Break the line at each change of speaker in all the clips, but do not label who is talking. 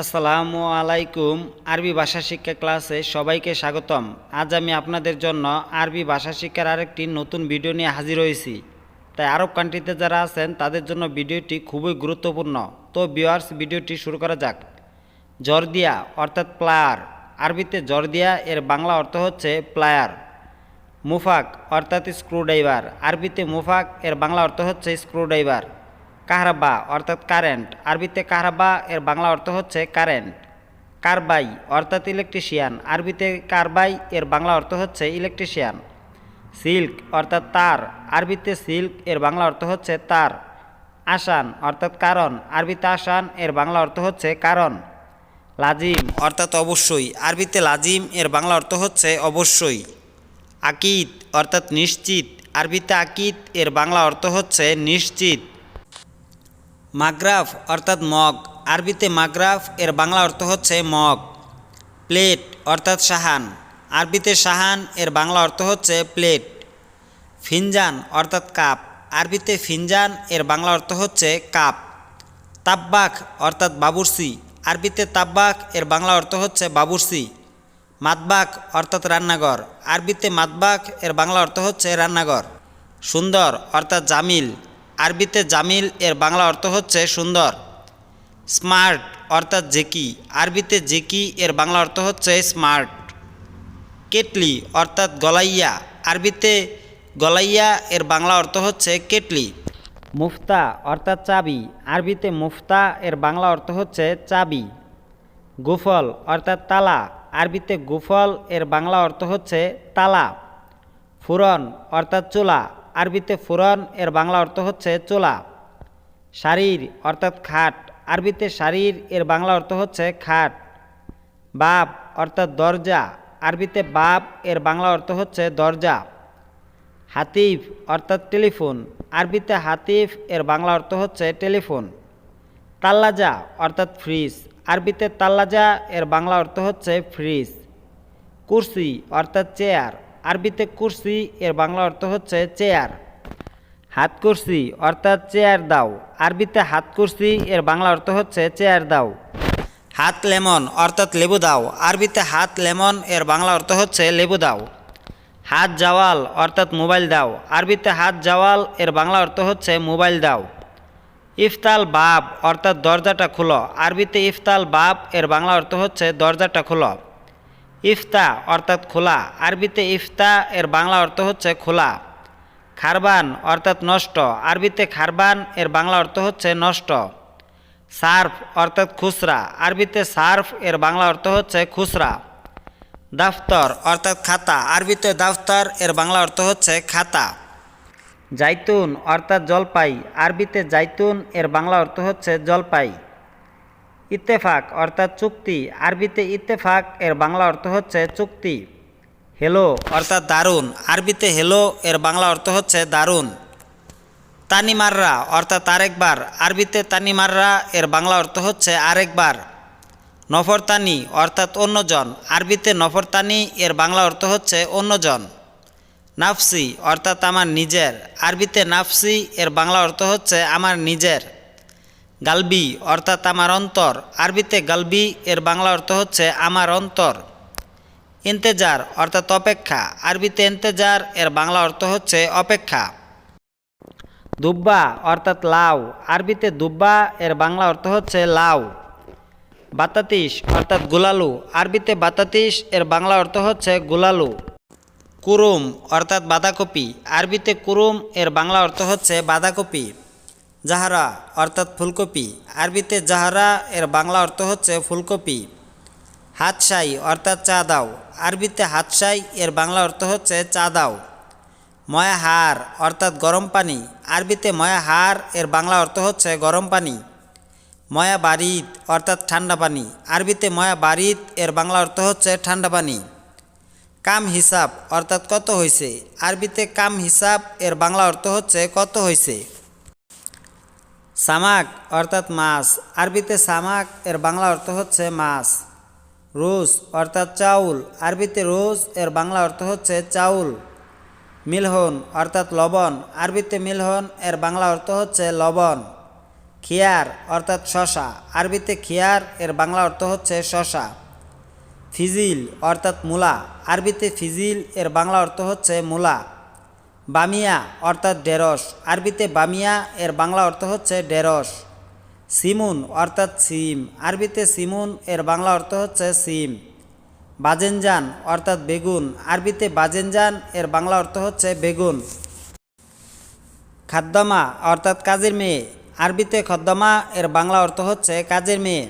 আসসালামু আলাইকুম। আরবি ভাষা শিক্ষা ক্লাসে সবাইকে স্বাগতম। আজ আমি আপনাদের জন্য আরবি ভাষা শিক্ষার আরেকটি নতুন ভিডিও নিয়ে হাজির হয়েছি। তাই আরব কান্ট্রিতে যারা আছেন, তাদের জন্য ভিডিওটি খুবই গুরুত্বপূর্ণ। তো ভিউয়ার্স ভিডিওটি শুরু করা যাক। জর্দিয়া, অর্থাৎ প্লায়ার। আরবিতে জর্দিয়া, এর বাংলা অর্থ হচ্ছে প্লায়ার। মুফাক, অর্থাৎ স্ক্রুড্রাইভার আরবিতে মুফাক, এর বাংলা অর্থ হচ্ছে স্ক্রুড্রাইভার কাহরাবা অর্থাৎ কারেন্ট। আরবিতে কাহরাবা, এর বাংলা অর্থ হচ্ছে কারেন্ট। কারবাই অর্থাৎ ইলেকট্রিশিয়ান। আরবিতে কারবাই, এর বাংলা অর্থ হচ্ছে ইলেকট্রিশিয়ান। সিল্ক অর্থাৎ তার। আরবিতে সিল্ক, এর বাংলা অর্থ হচ্ছে তার। আসান অর্থাৎ কারণ। আরবিতে আসান, এর বাংলা অর্থ হচ্ছে কারণ। লাজিম অর্থাৎ অবশ্যই। আরবিতে লাজিম, এর বাংলা অর্থ হচ্ছে অবশ্যই। আকিত অর্থাৎ নিশ্চিত। আরবিতে আকিত এর বাংলা অর্থ হচ্ছে নিশ্চিত। মাগরাফ অর্থাৎ মগ। আরবিতে মাগ্রাফ, এর বাংলা অর্থ হচ্ছে মগ। প্লেট অর্থাৎ সাহান আরবিতে সাহান এর বাংলা অর্থ হচ্ছে প্লেট। ফিনজান অর্থাৎ কাপ। আরবিতে ফিনজান, এর বাংলা অর্থ হচ্ছে কাপ। তাব্বাক অর্থাৎ বাবুরসি আরবিতে তাব্বাক, এর বাংলা অর্থ হচ্ছে বাবুরসি মাতবাক অর্থাৎ রান্নাঘর। আরবিতে মাতবাক, এর বাংলা অর্থ হচ্ছে রান্নাঘর। সুন্দর অর্থাৎ জামিল। আরবিতে জামিল, এর বাংলা অর্থ হচ্ছে সুন্দর, স্মার্ট, অর্থাৎ জেকি আরবিতে জেকি এর বাংলা অর্থ হচ্ছে স্মার্ট। কেটলি, অর্থাৎ গলাইয়া। আরবিতে গলাইয়া, এর বাংলা অর্থ হচ্ছে কেটলি। মুফতা, অর্থাৎ চাবি। আরবিতে মুফতা, এর বাংলা অর্থ হচ্ছে চাবি। গুফল, অর্থাৎ তালা। আরবিতে গুফল, এর বাংলা অর্থ হচ্ছে তালা। ফুরন, অর্থাৎ চোলা। আরবিতে ফুরন, এর বাংলা অর্থ হচ্ছে চোলা। শারীর অর্থাৎ খাট। আরবিতে শারীর, এর বাংলা অর্থ হচ্ছে খাট। বাপ অর্থাৎ দরজা। আরবিতে বাপ, এর বাংলা অর্থ হচ্ছে দরজা। হাতিফ অর্থাৎ টেলিফোন। আরবিতে হাতিফ, এর বাংলা অর্থ হচ্ছে টেলিফোন। তাল্লাজা অর্থাৎ ফ্রিজ। আরবিতে তাল্লাজা, এর বাংলা অর্থ হচ্ছে ফ্রিজ। কুরসি অর্থাৎ চেয়ার। আরবিতে কুরসি, এর বাংলা অর্থ হচ্ছে চেয়ার হাত কুরসি, অর্থাৎ চেয়ার দাও। আরবিতে হাত কুরসি, এর বাংলা অর্থ হচ্ছে চেয়ার দাও। হাত লেমন, অর্থাৎ লেবু দাও। আরবিতে হাত লেমন, এর বাংলা অর্থ হচ্ছে লেবু দাও। হাত জাওয়াল, অর্থাৎ মোবাইল দাও। আরবিতে হাত জাওয়াল, এর বাংলা অর্থ হচ্ছে মোবাইল দাও। ইফতাল বাপ অর্থাৎ দরজাটা খুলো। আরবিতে ইফতাল বাপ এর বাংলা অর্থ হচ্ছে দরজাটা খুলো। ইফতা, অর্থাৎ খোলা। আরবিতে ইফতা, এর বাংলা অর্থ হচ্ছে খোলা। খারবান, অর্থাৎ নষ্ট। আরবিতে খারবান, এর বাংলা অর্থ হচ্ছে নষ্ট। সার্ফ, অর্থাৎ খুচরা। আরবিতে সার্ফ, এর বাংলা অর্থ হচ্ছে খুচরা। দাফতর, অর্থাৎ খাতা। আরবিতে দাফতর, এর বাংলা অর্থ হচ্ছে খাতা। জাইতুন, অর্থাৎ জলপাই। আরবিতে জাইতুন, এর বাংলা অর্থ হচ্ছে জলপাই। ইত্তেফাক, অর্থাৎ চুক্তি। আরবিতে ইত্তেফাক, এর বাংলা অর্থ হচ্ছে চুক্তি। হেলো, অর্থাৎ দারুণ। আরবিতে হেলো, এর বাংলা অর্থ হচ্ছে দারুণ। তানিমাররা, অর্থাৎ আরেকবার। আরবিতে তানিমাররা, এর বাংলা অর্থ হচ্ছে আরেকবার। নফরতানি, অর্থাৎ অন্যজন। আরবিতে নফরতানি, এর বাংলা অর্থ হচ্ছে অন্যজন। নাফসি, অর্থাৎ আমার নিজের। আরবিতে নাফসি, এর বাংলা অর্থ হচ্ছে আমার নিজের। গালবি, অর্থাৎ আমার অন্তর। আরবিতে গালবি, এর বাংলা অর্থ হচ্ছে আমার অন্তর। ইন্তেজার, অর্থাৎ অপেক্ষা। আরবিতে ইন্তেজার, এর বাংলা অর্থ হচ্ছে অপেক্ষা। দুব্বা, অর্থাৎ লাউ। আরবিতে দুব্বা, এর বাংলা অর্থ হচ্ছে লাউ। বাতাতিস, অর্থাৎ গুলালু। আরবিতে বাতাতিস, এর বাংলা অর্থ হচ্ছে গুলালু। কুরুম, অর্থাৎ বাঁধাকপি। আরবিতে কুরুম, এর বাংলা অর্থ হচ্ছে বাঁধাকপি। জাহারা অর্থাৎ ফুলকপি। আরবিতে জাহারা, এর বাংলা অর্থ হচ্ছে ফুলকপি। হাতশাই অর্থাৎ চা দাও। আরবিতে হাতশাই, এর বাংলা অর্থ হচ্ছে চা দাও। ময়াহার অর্থাৎ গরম পানি। আরবিতে ময়াহার, এর বাংলা অর্থ হচ্ছে গরম পানি। ময়া বারিদ অর্থাৎ ঠান্ডা পানি। আরবিতে ময়া বারিদ এর বাংলা অর্থ হচ্ছে ঠান্ডা পানি। কাম হিসাব অর্থাৎ কত হয়েছে আরবিতে কাম হিসাব, এর বাংলা অর্থ হচ্ছে কত হয়েছে সামাক অর্থাৎ মাছ। আরবিতে সামাক, এর বাংলা অর্থ হচ্ছে মাছ। রোজ অর্থাৎ চাউল। আরবিতে রোজ এর বাংলা অর্থ হচ্ছে চাউল। মিলহন অর্থাৎ লবণ। আরবিতে মিলহন, এর বাংলা অর্থ হচ্ছে লবণ। খিয়ার অর্থাৎ শশা। আরবিতে খিয়ার, এর বাংলা অর্থ হচ্ছে শশা। ফিজিল অর্থাৎ মূলা। আরবিতে ফিজিল, এর বাংলা অর্থ হচ্ছে মূলা। বামিয়া অর্থাৎ ডেরস আরবিতে বামিয়া, এর বাংলা অর্থ হচ্ছে ডেরস সিমুন অর্থাৎ সিম। আরবিতে সিমুন, এর বাংলা অর্থ হচ্ছে সিম। বাজেনজান অর্থাৎ বেগুন। আরবিতে বাজেনজান, এর বাংলা অর্থ হচ্ছে বেগুন। খাদ্দামা অর্থাৎ কাজের মেয়ে। আরবিতে খদ্দামা, এর বাংলা অর্থ হচ্ছে কাজের মেয়ে।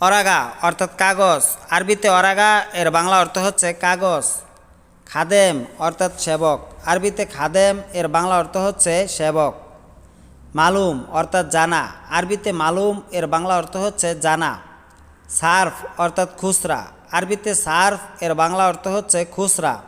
অরাগা অর্থাৎ কাগজ। আরবিতে অরাগা, এর বাংলা অর্থ হচ্ছে কাগজ। খাদেম অর্থাৎ সেবক। আরবিতে খাদেম, এর বাংলা অর্থ হচ্ছে সেবক। মালুম অর্থাৎ জানা। আরবিতে মালুম, এর বাংলা অর্থ হচ্ছে জানা। সার্ফ অর্থাৎ খুচরা। আরবিতে সার্ফ, এর বাংলা অর্থ হচ্ছে খুচরা।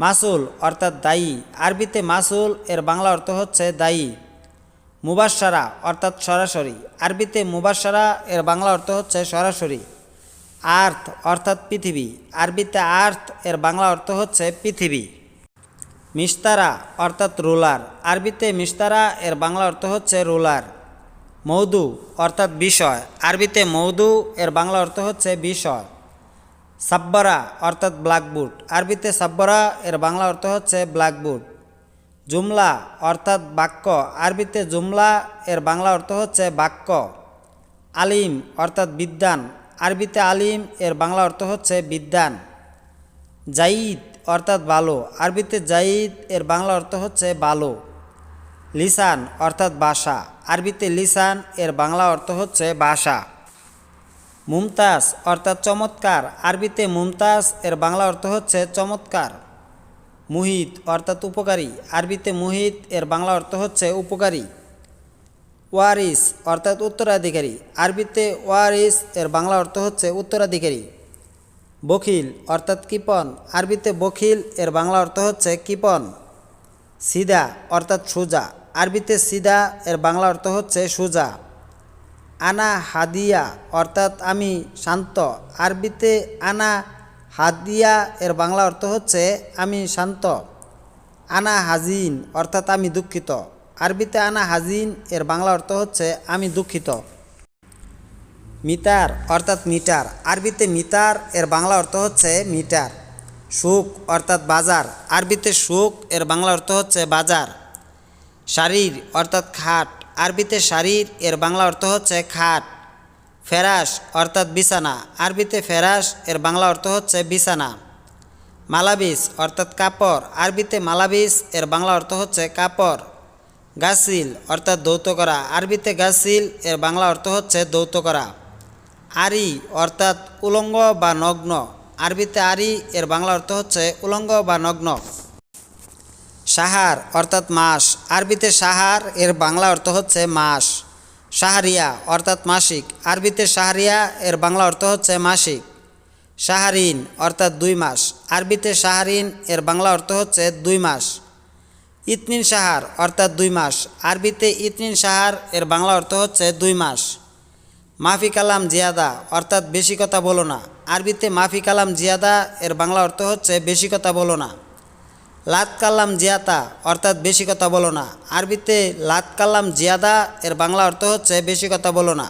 মাসুল অর্থাৎ দায়ী। আরবিতে মাসুল, এর বাংলা অর্থ হচ্ছে দায়ী। মুবাসারা অর্থাৎ সরাসরি। আরবিতে মুবাসারা এর বাংলা অর্থ হচ্ছে সরাসরি। আর্থ অর্থাৎ পৃথিবী। আরবিতে আর্থ, এর বাংলা অর্থ হচ্ছে পৃথিবী। মিস্তারা অর্থাৎ রুলার। আরবিতে মিস্তারা এর বাংলা অর্থ হচ্ছে রুলার। মৌদু অর্থাৎ বিষয়। আরবিতে মৌদু, এর বাংলা অর্থ হচ্ছে বিষয়। সাব্বরা অর্থাৎ ব্ল্যাকবোর্ড। আরবিতে সাব্বরা, এর বাংলা অর্থ হচ্ছে ব্ল্যাকবোর্ড। জুমলা অর্থাৎ বাক্য। আরবিতে জুমলা, এর বাংলা অর্থ হচ্ছে বাক্য। আলিম অর্থাৎ বিদ্যান আরবিতে আলিম, এর বাংলা অর্থ হচ্ছে বিদ্যান। জাইদ অর্থাৎ ভালো আরবিতে জাইদ, এর বাংলা অর্থ হচ্ছে ভালো লিসান অর্থাৎ বাসা। আরবিতে লিসান, এর বাংলা অর্থ হচ্ছে বাসা। মুমতাজ অর্থাৎ চমৎকার। আরবিতে মুমতাজ, এর বাংলা অর্থ হচ্ছে চমৎকার। মুহিত অর্থাৎ উপকারী। আরবিতে মুহিত, এর বাংলা অর্থ হচ্ছে উপকারী। ওয়ারিস, অর্থাৎ উত্তরাধিকারী। আরবিতে ওয়ারিস, এর বাংলা অর্থ হচ্ছে উত্তরাধিকারী। বখিল, অর্থাৎ কিপন। আরবিতে বখিল, এর বাংলা অর্থ হচ্ছে কিপন। সিদা, অর্থাৎ সুজা। আরবিতে সিদা, এর বাংলা অর্থ হচ্ছে সুজা। আনা হাদিয়া, অর্থাৎ আমি শান্ত। আরবিতে আনা হাদিয়া, এর বাংলা অর্থ হচ্ছে আমি শান্ত। আনা হাজিন, অর্থাৎ আমি দুঃখিত। আরবিতে আনা হাজিন, এর বাংলা অর্থ হচ্ছে, আমি দুঃখিত। মিটার অর্থাৎ মিটার। আরবিতে মিটার এর বাংলা অর্থ হচ্ছে, মিটার। সুখ, অর্থাৎ বাজার। আরবিতে সুখ, এর বাংলা অর্থ হচ্ছে, বাজার। শারীর, অর্থাৎ খাট। আরবিতে শারীর, এর বাংলা অর্থ হচ্ছে, খাট। ফেরাস, অর্থাৎ বিছানা। আরবিতে ফেরাস, এর বাংলা অর্থ হচ্ছে, বিছানা। মালাবিস, অর্থাৎ কাপড়। আরবিতে মালাবিস, এর বাংলা অর্থ হচ্ছে, কাপড়। গাছিল, অর্থাৎ দৌত করা। আরবিতে গাছিল, এর বাংলা অর্থ হচ্ছে দৌত করা। আরি, অর্থাৎ উলঙ্গ বা নগ্ন। আরবিতে আরি, এর বাংলা অর্থ হচ্ছে উলঙ্গ বা নগ্ন। সাহার, অর্থাৎ মাস। আরবিতে সাহার, এর বাংলা অর্থ হচ্ছে মাস। সাহারিয়া, অর্থাৎ মাসিক। আরবিতে সাহারিয়া, এর বাংলা অর্থ হচ্ছে মাসিক। সাহারিন, অর্থাৎ দুই মাস। আরবিতে সাহারিন, এর বাংলা অর্থ হচ্ছে দুই মাস। ইতনিন সাহার, অর্থাৎ দুই মাস। আরবিতে ইতনিন সাহার, এর বাংলা অর্থ হচ্ছে দুই মাস। মাফি কালাম জিয়াদা, অর্থাৎ বেশি কথা বলো না। আরবিতে মাফি কালাম জিয়াদা, এর বাংলা অর্থ হচ্ছে বেশি কথা বলো না। লাত কালাম জিয়াতা, অর্থাৎ বেশি কথা বলো না। আরবিতে লাত কালাম জিয়াদা, এর বাংলা অর্থ হচ্ছে বেশি কথা বলো না।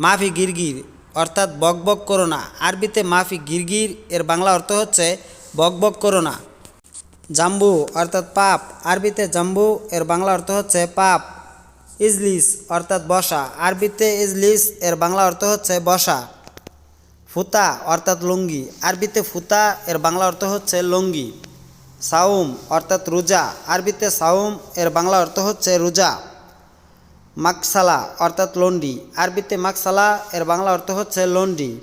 মাফি গিরগির, অর্থাৎ বক বক করো না। আরবিতে মাফি গিরগির, এর বাংলা অর্থ হচ্ছে বক বক করো না। জাম্বু, অর্থাৎ পাপ। আরবিতে জাম্বু, এর বাংলা অর্থ হচ্ছে পাপ। ইজলিস, অর্থাৎ বসা। আরবিতে ইজলিস, এর বাংলা অর্থ হচ্ছে বসা। ফুতা, অর্থাৎ লুঙ্গি। আরবিতে ফুতা, এর বাংলা অর্থ হচ্ছে লুঙ্গি। সাউম, অর্থাৎ রোজা। আরবিতে সাউম, এর বাংলা অর্থ হচ্ছে রোজা। মাকসালা, অর্থাৎ লন্ডি। আরবিতে মাকসালা, এর বাংলা অর্থ হচ্ছে লন্ডি।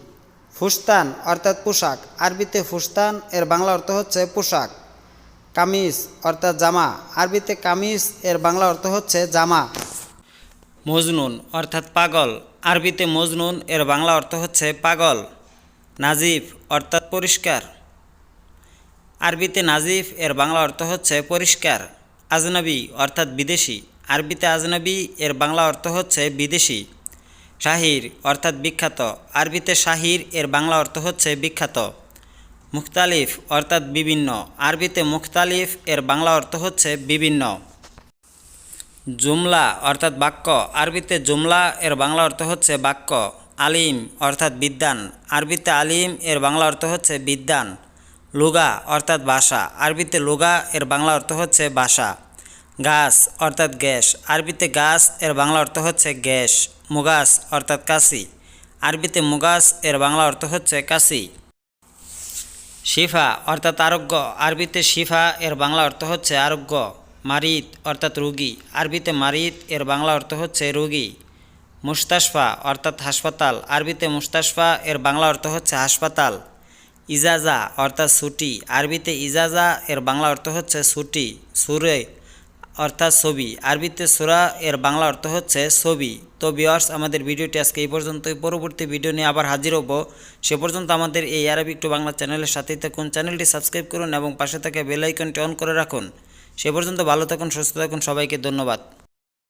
ফুস্তান, অর্থাৎ পোশাক। আরবিতে ফুস্তান, এর বাংলা অর্থ হচ্ছে পোশাক। কামিজ, অর্থাৎ জামা। আরবিতে কামিজ, এর বাংলা অর্থ হচ্ছে জামা। মজনুন, অর্থাৎ পাগল। আরবিতে মজনুন, এর বাংলা অর্থ হচ্ছে পাগল। নাজিফ, অর্থাৎ পরিষ্কার। আরবিতে নাজিফ, এর বাংলা অর্থ হচ্ছে পরিষ্কার। আজনবী, অর্থাৎ বিদেশি। আরবিতে আজনবী, এর বাংলা অর্থ হচ্ছে বিদেশি। শাহির, অর্থাৎ বিখ্যাত। আরবিতে শাহির, এর বাংলা অর্থ হচ্ছে বিখ্যাত। মুখতালিফ অর্থাৎ বিভিন্ন। আরবিতে মুখতালিফ, এর বাংলা অর্থ হচ্ছে বিভিন্ন। জুমলা অর্থাৎ বাক্য। আরবিতে জুমলা, এর বাংলা অর্থ হচ্ছে বাক্য। আলিম অর্থাৎ বিদ্যান। আরবিতে আলিম, এর বাংলা অর্থ হচ্ছে বিদ্যান। লুগা অর্থাৎ ভাষা। আরবিতে লুগা, এর বাংলা অর্থ হচ্ছে ভাষা। গাছ অর্থাৎ গ্যাস। আরবিতে গাছ, এর বাংলা অর্থ হচ্ছে গ্যাস। মুগাস অর্থাৎ কাশি। আরবিতে মুগাস এর বাংলা অর্থ হচ্ছে কাশি। শিফা অর্থাৎ আরোগ্য। আরবিতে শিফা, এর বাংলা অর্থ হচ্ছে আরোগ্য। মারিত অর্থাৎ রুগী। আরবিতে মারিত, এর বাংলা অর্থ হচ্ছে রুগী। মুস্তাশফা অর্থাৎ হাসপাতাল। আরবিতে মুস্তাশফা, এর বাংলা অর্থ হচ্ছে হাসপাতাল। ইজাজা অর্থাৎ ছুটি। আরবিতে ইজাজা, এর বাংলা অর্থ হচ্ছে ছুটি। সুরে অর্থাৎ ছবি। আরবিতে সুরা এর বাংলা অর্থ হচ্ছে ছবি। তো বিয়ার্স আমাদের ভিডিওটি আজকে এই পর্যন্তই। পরবর্তী ভিডিও নিয়ে আবার হাজির হব। সে পর্যন্ত আমাদের এই আরবিক টু বাংলা চ্যানেলের সাথেই থাকুন। চ্যানেলটি সাবস্ক্রাইব করুন এবং পাশে থাকা বেল আইকনটি অন করে রাখুন। সে পর্যন্ত ভালো থাকুন, সুস্থ থাকুন। সবাইকে ধন্যবাদ।